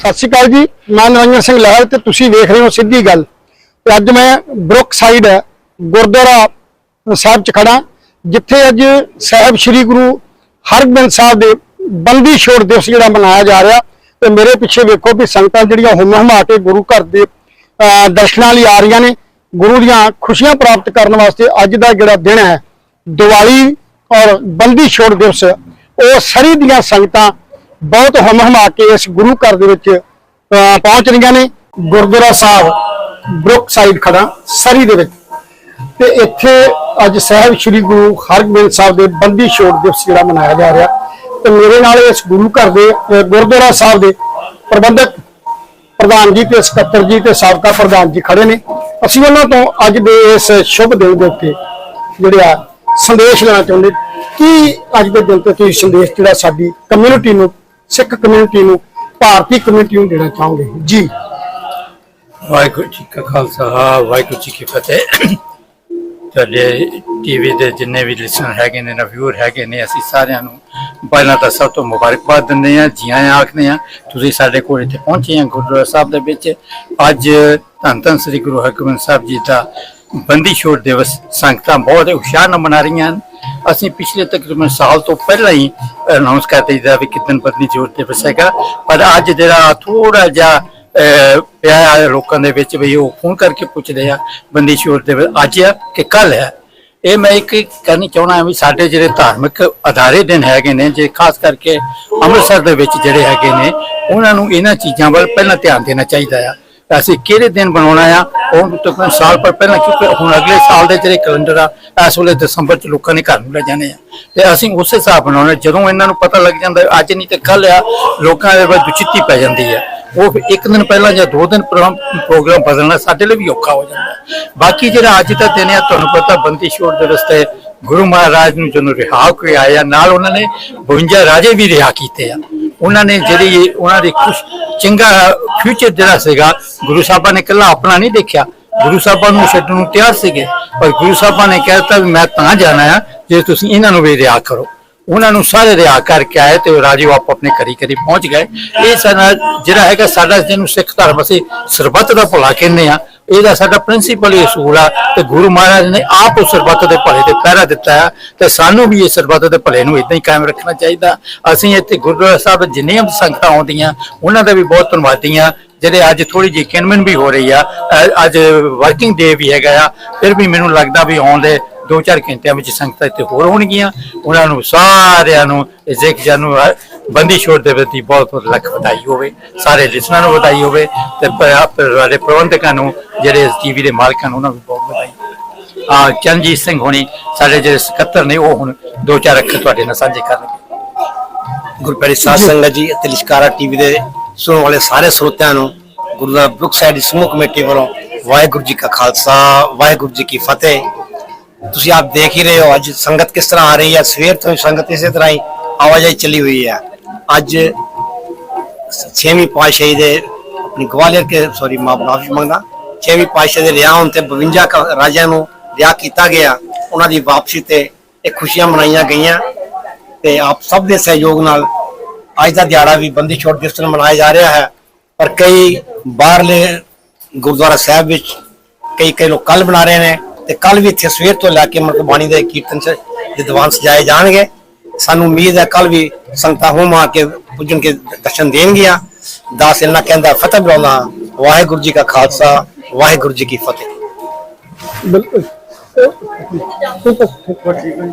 ਸਤਿ ਸ਼੍ਰੀ ਅਕਾਲ ਜੀ, ਮੈਂ ਨਰਿੰਦਰ ਸਿੰਘ ਲਹਿਰ ਤੇ ਤੁਸੀਂ ਵੇਖ ਰਹੇ ਹੋ ਸਿੱਧੀ ਗੱਲ। ਤੇ ਅੱਜ ਮੈਂ ਬਰੁਕ ਸਾਈਡ ਗੁਰਦੁਆਰਾ ਸਾਹਿਬ ਚ ਖੜਾ ਜਿੱਥੇ ਅੱਜ ਸਾਹਿਬ ਸ੍ਰੀ ਗੁਰੂ ਹਰਗੋਬਿੰਦ ਸਾਹਿਬ ਦੇ ਬੰਦੀ ਛੋੜ ਦਿਵਸ ਜਿਹੜਾ ਮਨਾਇਆ ਜਾ ਰਿਹਾ। ਤੇ ਮੇਰੇ ਪਿੱਛੇ ਵੇਖੋ ਵੀ ਸੰਗਤਾਂ ਜਿਹੜੀਆਂ ਹੁਮ ਹੁਮਾ ਕੇ ਗੁਰੂ ਘਰ ਦੇ ਦਰਸ਼ਨਾਂ ਲਈ ਆ ਰਹੀਆਂ ਨੇ। ਗੁਰੂ ਦੀਆਂ ਖੁਸ਼ੀਆਂ ਪ੍ਰਾਪਤ ਕਰਨ ਵਾਸਤੇ ਅੱਜ ਦਾ ਜਿਹੜਾ ਦਿਨ ਹੈ, ਦੀਵਾਲੀ ਔਰ ਬੰਦੀ ਛੋੜ ਦਿਵਸ, ਉਹ ਸਰੀ ਦੀਆਂ ਸੰਗਤਾਂ ਬਹੁਤ ਹਮ ਹਮਾ ਕੇ ਇਸ ਗੁਰੂ ਘਰ ਦੇ ਵਿੱਚ ਪਹੁੰਚ ਰਹੀਆਂ ਨੇ। ਗੁਰਦੁਆਰਾ ਸਾਹਿਬ ਬਰੁਕ ਸਾਈਡ ਖੜਾ ਸਰੀ ਦੇ ਵਿੱਚ। ਤੇ ਇੱਥੇ ਅੱਜ ਸਾਹਿਬ ਸ੍ਰੀ ਗੁਰੂ ਹਰਗੋਬਿੰਦ ਸਾਹਿਬ ਦੇ ਬੰਦੀ ਛੋੜ ਦਿਵਸ ਜਿਹੜਾ ਮਨਾਇਆ ਜਾ ਰਿਹਾ। ਤੇ ਮੇਰੇ ਨਾਲ ਇਸ ਗੁਰੂ ਘਰ ਦੇ ਗੁਰਦੁਆਰਾ ਸਾਹਿਬ ਦੇ ਪ੍ਰਬੰਧਕ ਪ੍ਰਧਾਨ ਜੀ ਤੇ ਸਕੱਤਰ ਜੀ ਤੇ ਸਾਬਕਾ ਪ੍ਰਧਾਨ ਜੀ ਖੜੇ ਨੇ। ਅਸੀਂ ਉਹਨਾਂ ਤੋਂ ਅੱਜ ਦੇ ਇਸ ਸ਼ੁਭ ਦਿਨ ਦੇ ਉੱਤੇ ਜਿਹੜੇ ਆ ਸੰਦੇਸ਼ ਲੈਣਾ ਚਾਹੁੰਦੇ। ਕੀ ਅੱਜ ਦੇ ਦਿਨ ਤੋਂ ਤੁਸੀਂ ਸੰਦੇਸ਼ ਜਿਹੜਾ ਸਾਡੀ ਕਮਿਊਨਿਟੀ ਨੂੰ ਸਿੱਖ ਕਮਿਊਨਿਟੀ ਨੂੰ, ਭਾਰਤੀ ਕਮਿਊਨਿਟੀ ਨੂੰ ਦੇਣਾ ਚਾਹੋਗੇ? ਜੀ। ਵਾਹਿਗੁਰੂ ਜੀ ਕਾ ਖਾਲਸਾ, ਵਾਹਿਗੁਰੂ ਜੀ ਕੀ ਫਤਿਹ। ਤੁਹਾਡੇ ਟੀਵੀ ਦੇ ਜਿੰਨੇ ਵੀ ਲਿਸਨਰ ਹੈਗੇ ਨੇ ਨਾ ਵਿਊਅਰ ਹੈਗੇ ਨੇ, ਅਸੀਂ ਸਾਰਿਆਂ ਨੂੰ ਪਹਿਲਾਂ ਤਾਂ ਸਭ ਤੋਂ ਮੁਬਾਰਕਬਾਦ ਦਿੰਦੇ ਆ ਜੀ ਆਇਆਂ ਆਖਦੇ ਆ ਤੁਸੀਂ ਸਾਡੇ ਕੋਲ ਇੱਥੇ ਪਹੁੰਚੇ ਆ ਗੁਰਦੁਆਰਾ ਸਾਹਿਬ ਦੇ ਵਿੱਚ। ਅੱਜ ਧੰਨ ਧੰਨ ਸ੍ਰੀ ਗੁਰੂ ਹਰਗੋਬਿੰਦ ਸਾਹਿਬ ਜੀ ਦਾ ਬੰਦੀ ਛੋੜ ਦਿਵਸ ਸੰਗਤਾਂ ਬਹੁਤ ਉਤਸ਼ਾਹ ਨਾਲ ਮਨਾ ਰਹੀਆਂ ਹਨ। ਅਸੀਂ ਪਿਛਲੇ ਤਕਰੀਬਨ ਸਾਲ ਤੋਂ ਪਹਿਲਾਂ ਹੀ ਅਨਾਉਂਸ ਕਰ ਦਿੱਤਾ ਵੀ ਕਿਦਨ ਬੰਦੀ ਛੋੜ ਦਿਵਸ ਹੈਗਾ ਪਰ ਅੱਜ ਜਿਹੜਾ ਥੋੜਾ ਜਿਹਾ ਪਿਆ ਲੋਕਾਂ ਦੇ ਵਿੱਚ ਵੀ ਉਹ ਫੋਨ ਕਰਕੇ ਪੁੱਛਦੇ ਆ, ਬੰਦੀ ਛੋੜ ਦੇ ਅੱਜ ਆ ਕਿ ਕੱਲ ਹੈ ਇਹ ਮੈਂ ਇੱਕ ਕਹਿਣੀ ਚਾਹਣਾ ਵੀ ਸਾਡੇ ਜਿਹੜੇ ਧਾਰਮਿਕ ਅਦਾਰੇ ਦਿਨ ਹੈਗੇ ਨੇ, ਜੇ ਖਾਸ ਕਰਕੇ ਅੰਮ੍ਰਿਤਸਰ ਦੇ ਵਿੱਚ ਜਿਹੜੇ ਹੈਗੇ ਨੇ, ਉਹਨਾਂ ਨੂੰ ਇਹਨਾਂ ਚੀਜ਼ਾਂ ਵੱਲ ਪਹਿਲਾਂ ਧਿਆਨ ਦੇਣਾ ਚਾਹੀਦਾ ਆ। ਅਸੀਂ ਕਿਹੜੇ ਦਿਨ ਬਣਾਉਣਾ ਆ, ਉਹ ਤਕਰੀਬਨ ਸਾਲ ਪਰ ਪਹਿਲਾਂ, ਕਿਉਂਕਿ ਹੁਣ ਅਗਲੇ ਸਾਲ ਦੇ ਜਿਹੜੇ ਕੈਲੰਡਰ ਆ ਇਸ ਵੇਲੇ ਦਸੰਬਰ ਚ ਲੋਕਾਂ ਨੇ ਘਰ ਨੂੰ ਲੈ ਜਾਣੇ ਆ। ਤੇ ਅਸੀਂ ਉਸੇ ਹਿਸਾਬ ਬਣਾਉਣਾ ਜਦੋਂ ਇਹਨਾਂ ਨੂੰ ਪਤਾ ਲੱਗ ਜਾਂਦਾ, ਅੱਜ ਨਹੀਂ ਤੇ ਕੱਲ ਆ, ਲੋਕਾਂ ਦੇ ਵਿੱਚ ਦੁਚਿੱਤੀ ਪੈ ਜਾਂਦੀ ਆ। ਉਹ ਇੱਕ ਦਿਨ ਪਹਿਲਾਂ ਜਾਂ ਦੋ ਦਿਨ ਪ੍ਰੋਗਰਾਮ ਬਦਲਣਾ ਸਾਡੇ ਲਈ ਵੀ ਔਖਾ ਹੋ ਜਾਂਦਾ। ਬਾਕੀ ਜਿਹੜਾ ਅੱਜ ਦਾ ਦਿਨ ਆ, ਤੁਹਾਨੂੰ ਪਤਾ ਬੰਦੀ ਛੋੜ ਦੇ ਰਸਤੇ ਗੁਰੂ ਮਹਾਰਾਜ ਨੂੰ ਜਦੋਂ ਰਿਹਾ ਕੋਈ ਆਇਆ ਨਾਲ ਉਹਨਾਂ ਨੇ 52 ਰਾਜੇ ਵੀ ਰਿਹਾ ਕੀਤੇ ਆ। ਉਹਨਾਂ ਨੇ ਜਿਹੜੀ ਉਹਨਾਂ ਦੇ ਕੁਛ ਚੰਗਾ ਫਿਊਚਰ ਜਿਹੜਾ ਸੀਗਾ, ਗੁਰੂ ਸਾਹਿਬਾਂ ਨੇ ਇਕੱਲਾ ਆਪਣਾ ਨਹੀਂ ਦੇਖਿਆ। ਗੁਰੂ ਸਾਹਿਬਾਂ ਨੂੰ ਛੱਡਣ ਨੂੰ ਤਿਆਰ ਸੀਗੇ। ਪਰ ਗੁਰੂ ਸਾਹਿਬਾਂ ਨੇ ਕਹਿਤਾ ਵੀ ਮੈਂ ਤਾਂ ਜਾਣਾ ਆ, ਜੇ ਤੁਸੀਂ ਇਹਨਾਂ ਨੂੰ ਵੀ ਰਿਹਾ ਕਰੋ। ਉਹਨਾਂ ਨੂੰ ਸਾਰੇ ਰਿਆ ਕਰਕੇ ਆਏ ਤੇ ਉਹ ਆਪ ਆਪਣੇ ਘਰੀ ਘਰੀ ਪਹੁੰਚ ਗਏ। ਇਹ ਸਾਡਾ ਜਿਹੜਾ ਹੈਗਾ ਸਾਡਾ ਜਿਹਨੂੰ ਸਿੱਖ ਧਰਮ ਅਸੀਂ ਸਰਬੱਤ ਦਾ ਭਲਾ ਕਹਿੰਦੇ ਆ ਇਹਦਾ ਸਾਡਾ ਪ੍ਰਿੰਸੀਪਲ ਹੀ ਅਸੂਲ ਆ ਤੇ ਗੁਰੂ ਮਹਾਰਾਜ ਨੇ ਆਪ ਉਸ ਸਰਬੱਤ ਦੇ ਭਲੇ ਤੇ ਪਹਿਰਾ ਦਿੱਤਾ ਹੈ ਤੇ ਸਾਨੂੰ ਵੀ ਇਹ ਸਰਬੱਤ ਦੇ ਭਲੇ ਨੂੰ ਇਦਾਂ ਹੀ ਕਾਇਮ ਰੱਖਣਾ ਚਾਹੀਦਾ। ਅਸੀਂ ਇੱਥੇ ਗੁਰਦੁਆਰਾ ਸਾਹਿਬ ਜਿੰਨੀਆਂ ਵੀ ਸੰਗਤਾਂ ਆਉਂਦੀਆਂ, ਉਹਨਾਂ ਦਾ ਵੀ ਬਹੁਤ ਧੰਨਵਾਦੀ ਆ ਜਿਹੜੇ ਅੱਜ ਥੋੜੀ ਜਿਹੀ ਕਿਨਮਨ ਵੀ ਹੋ ਰਹੀ ਆ ਅੱਜ ਵਰਕਿੰਗ ਡੇ ਵੀ ਹੈਗਾ ਆ, ਫਿਰ ਵੀ ਮੈਨੂੰ ਲੱਗਦਾ ਵੀ ਆਉਣ ਦੇ ਦੋ ਚਾਰ ਘੰਟਿਆਂ ਵਿੱਚ ਸੰਗਤਾਂ ਇੱਥੇ ਹੋਰ ਹੋਣਗੀਆਂ। ਉਹਨਾਂ ਨੂੰ ਸਾਰਿਆਂ ਨੂੰ ਜ਼ਿਕ ਜਾਨੂੰ ਬੰਦੀ ਛੋੜ ਦੇ ਪ੍ਰਤੀ ਬਹੁਤ ਬਹੁਤ ਲੱਖ ਵਧਾਈ ਹੋਵੇ, ਸਾਰੇ ਲਿਸਨਰਾਂ ਨੂੰ ਵਧਾਈ ਹੋਵੇ ਤੇ ਸਾਡੇ ਪ੍ਰਬੰਧਕਾਂ ਨੂੰ, ਜਿਹੜੇ ਟੀਵੀ ਦੇ ਮਾਲਕਾਂ ਨੂੰ ਉਹਨਾਂ ਨੂੰ ਬਹੁਤ ਵਧਾਈ ਆ, ਚਰਨਜੀਤ ਸਿੰਘ ਹੋਣੀ, ਸਾਡੇ ਜਿਹੜੇ ਸਕੱਤਰ ਨੇ, ਉਹ ਹੁਣ ਦੋ ਚਾਰ ਅੱਖਰ ਤੁਹਾਡੇ ਨਾਲ ਸਾਂਝੇ ਕਰਨਗੇ। ਗੁਰਪ੍ਰੀਤ ਸਾਧ ਸੰਗਤ ਜੀ ਅਤੇ ਲਿਸ਼ਕਾਰਾ ਟੀਵੀ ਦੇ ਸੁਣਨ ਵਾਲੇ ਸਾਰੇ ਸਰੋਤਿਆਂ ਨੂੰ ਗੁਰਦੁਆਰਾ ਬਰੁਕ ਸਾਈਡ ਸਮੂਹ ਕਮੇਟੀ ਵੱਲੋਂ ਵਾਹਿਗੁਰੂ ਜੀ ਕਾ ਖਾਲਸਾ, ਵਾਹਿਗੁਰੂ ਜੀ ਕੀ ਫਤਿਹ। ਤੁਸੀਂ ਆਪ ਦੇਖ ਹੀ ਰਹੇ ਹੋ, ਅੱਜ ਸੰਗਤ ਕਿਸ ਤਰ੍ਹਾਂ ਆ ਰਹੀ ਹੈ? ਸਵੇਰ ਤੋਂ ਸੰਗਤ ਇਸੇ ਤਰ੍ਹਾਂ ਹੀ ਆਵਾਜਾਈ ਚੱਲੀ ਹੋਈ ਹੈ। ਅੱਜ ਛੇਵੀਂ ਪਾਤਸ਼ਾਹੀ ਦੇ ਆਪਣੀ ਗਵਾਲੀਅਰ ਕੇ ਸੌਰੀ ਮਾਫੀ ਮੰਗਦਾ, ਛੇਵੀਂ ਪਾਤਸ਼ਾਹ ਦੇ ਰਿਆ ਹੋਣ ਤੇ 52 ਰਾਜਿਆਂ ਨੂੰ ਰਿਆ ਕੀਤਾ ਗਿਆ। ਉਹਨਾਂ ਦੀ ਵਾਪਸੀ ਤੇ ਇਹ ਖੁਸ਼ੀਆਂ ਮਨਾਈਆਂ ਗਈਆਂ ਤੇ ਆਪ ਸਭ ਦੇ ਸਹਿਯੋਗ ਨਾਲ ਅੱਜ ਦਾ ਦਿਹਾੜਾ ਵੀ ਬੰਦੀ ਛੋੜ ਦਿਵਸ ਨੂੰ ਮਨਾਇਆ ਜਾ ਰਿਹਾ ਹੈ ਪਰ ਕਈ ਬਾਹਰਲੇ ਗੁਰਦੁਆਰਾ ਸਾਹਿਬ ਵਿੱਚ ਕਈ ਕਈ ਲੋਕ ਕੱਲ ਬਣਾ ਰਹੇ ਨੇ ਤੇ ਕੱਲ ਵੀ ਇੱਥੇ ਸਵੇਰ ਤੋਂ ਲੈ ਕੇ ਮਤਲਬ ਬਾਣੀ ਦੇ ਕੀਰਤਨ ਸ ਦੇ ਦੀਵਾਨ ਸਜਾਏ ਜਾਣਗੇ। ਸਾਨੂੰ ਉਮੀਦ ਹੈ ਕੱਲ ਵੀ ਸੰਗਤਾਂ ਹੋਮ ਆ ਕੇ ਪੁੱਜਣ ਕੇ ਦਰਸ਼ਨ ਦੇਣਗੀਆਂ। ਦਾਸ ਇਹਨਾਂ ਕਹਿੰਦਾ ਫਤਿਹ ਬੁਲਾਉਣਾ ਵਾਹਿਗੁਰੂ ਜੀ ਕਾ ਖਾਲਸਾ ਵਾਹਿਗੁਰੂ ਜੀ ਕੀ ਫਤਿਹ। ਬਿਲਕੁਲ। ਅਲ ਪਤਨ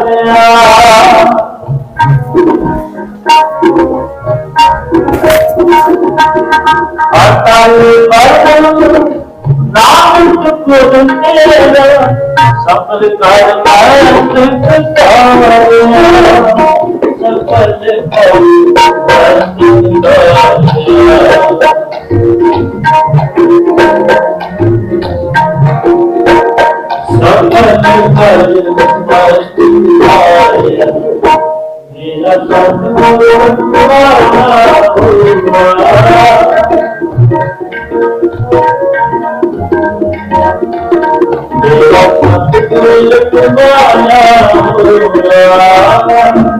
ਤੇਰਾ ਸਭ ਕਰ ਪਾਸ ਤਾਰਿਆ ਅਟਲ ਸ਼ੁਕਰ ਤੇਰਾ ਸਫਲ ਕਰ ਪਾਸ ਕਤਾਰਿਆ ਸਫਲ ਕਰ ਪਾਸ ਸਫਲ ਕਰ ਪਾਸ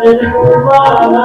ਸਤਿਗੁਰ ਵਾਲਾ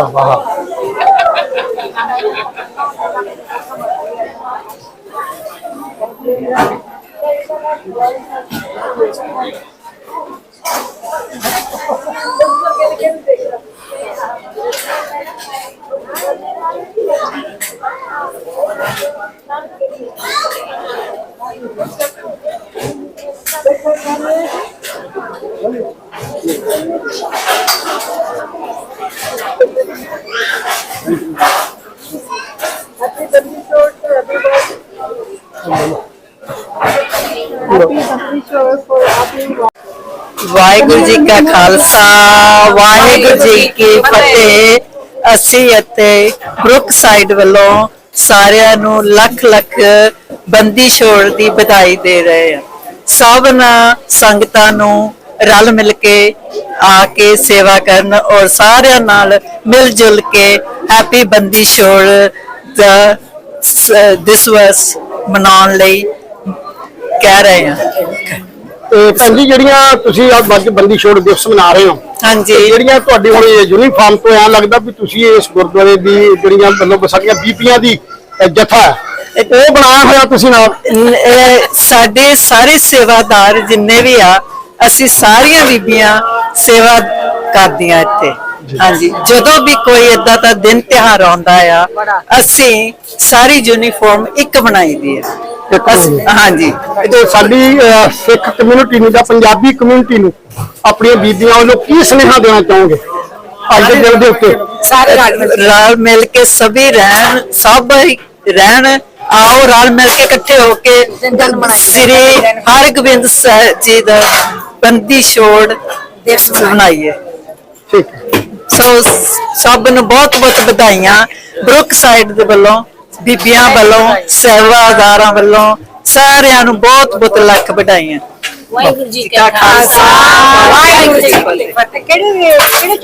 啊 ਵਾਹਿਗੁਰੂ ਜੀ ਕਾ ਖਾਲਸਾ, ਵਾਹਿਗੁਰੂ ਜੀ ਕੀ ਫਤਿਹ। ਅਸੀਂ ਅਤੇ ਬਰੁਕ ਸਾਈਡ ਵੱਲੋਂ ਸਾਰਿਆਂ ਨੂੰ ਲੱਖ ਲੱਖ ਬੰਦੀ ਛੋੜ ਦੀ ਵਧਾਈ ਦੇ ਰਹੇ ਹਾਂ। ਸਭ ਸੰਗਤਾਂ ਨੂੰ ਰਲ ਮਿਲ ਕੇ ਆ ਕੇ ਸੇਵਾ ਕਰਨ ਔਰ ਸਾਰਿਆਂ ਨਾਲ ਮਿਲ ਜੁਲ ਕੇ ਹੈਪੀ ਬੰਦੀ ਛੋੜ ਦਾ ਦਿਸ ਵਾਸ ਮਨਾਉਣ ਲਈ ਕਹਿ ਰਹੇ ਹਾਂ। ਤੇ ਭੈਣ ਜੀ ਜਿਹੜੀਆਂ ਤੁਸੀਂ ਆ ਬੰਦੀ ਛੋੜ ਦਿਵਸ ਮਨਾ ਰਹੇ ਹੋ ਹਾਂਜੀ। ਜਿਹੜੀਆਂ ਤੁਹਾਡੀ ਹੁਣ ਯੂਨੀਫਾਰਮ ਤੋਂ ਐਂ ਲੱਗਦਾ ਵੀ ਤੁਸੀਂ ਇਸ ਗੁਰਦੁਆਰੇ ਦੀ ਜਿਹੜੀਆਂ ਮਤਲਬ ਸਾਡੀਆਂ ਬੀਬੀਆਂ ਦੀ ਜਥਾ ਉਹ ਬਣਾਇਆ ਹੋਇਆ ਤੁਸੀਂ ਨਾਲ? ਸਾਡੇ ਸਾਰੇ ਸੇਵਾਦਾਰ ਜਿੰਨੇ ਵੀ ਆ ਅਸੀਂ ਸਾਰੀਆਂ ਬੀਬੀਆਂ ਸੇਵਾ ਕਰਦੀਆਂ ਇੱਥੇ। ਹਾਂਜੀ ਜਦੋਂ ਵੀ ਕੋਈ ਏਦਾਂ ਦਾ ਦਿਨ ਤਿਉਹਾਰ ਆਉਂਦਾ ਆ ਅਸੀਂ ਸਾਰੀ ਯੂਨੀਫਾਰਮ ਇੱਕ ਬਣਾਈ ਦੀ ਹੈ ਅਸੀਂ-। ਹਾਂਜੀ। ਤੇ ਸਾਡੀ ਅਹ, ਸਿੱਖ ਕਮਿਊਨਿਟੀ ਨੂੰ ਜਾਂ ਪੰਜਾਬੀ ਕਮਿਊਨਿਟੀ ਨੂੰ ਆਪਣੀਆਂ ਬੀਬੀਆਂ ਵੱਲੋਂ ਕੀ ਸੁਨੇਹਾ ਦੇਣਾ ਚਾਹੋਗੇ ਅੱਜ ਦੇ ਦਿਨ ਦੇ ਉੱਤੇ? ਸਾਰੇ ਰਲ ਮਿਲ ਕੇ। ਸਭੀ ਰਹਿਣ ਸਭ ਰਹਿਣ ਆਓ ਰਲ ਮਿਲ ਕੇ ਇਕੱਠੇ ਹੋ ਕੇ ਸ੍ਰੀ ਹਰਗੋਬਿੰਦ ਸਾਹਿਬ ਜੀ ਦਾ ਬੰਦੀ ਛੋੜ ਦਿਵਸ ਮਨਾਈਏ ਠੀਕ ਹੈ। ਸੋ ਸਭ ਨੂੰ ਬਹੁਤ ਬਹੁਤ ਵਧਾਈਆਂ ਬਰੁਕ ਸਾਈਡ ਦੇ ਵੱਲੋਂ ਬੀਬੀਆਂ ਵੱਲੋਂ ਸੇਵਾਦਾਰਾਂ ਵੱਲੋਂ ਸਾਰਿਆਂ ਨੂੰ ਬਹੁਤ ਬਹੁਤ ਲੱਖ ਵਧਾਈਆਂ। ਵਾਹਿਗੁਰੂ ਜੀ ਕਾ ਖਾਲਸਾ। ਵਾਹਿਗੁਰੂ ਜੀ ਕੀ ਫਤਿਹ। ਕਿਹੜੇ ਕਿਹੜੇ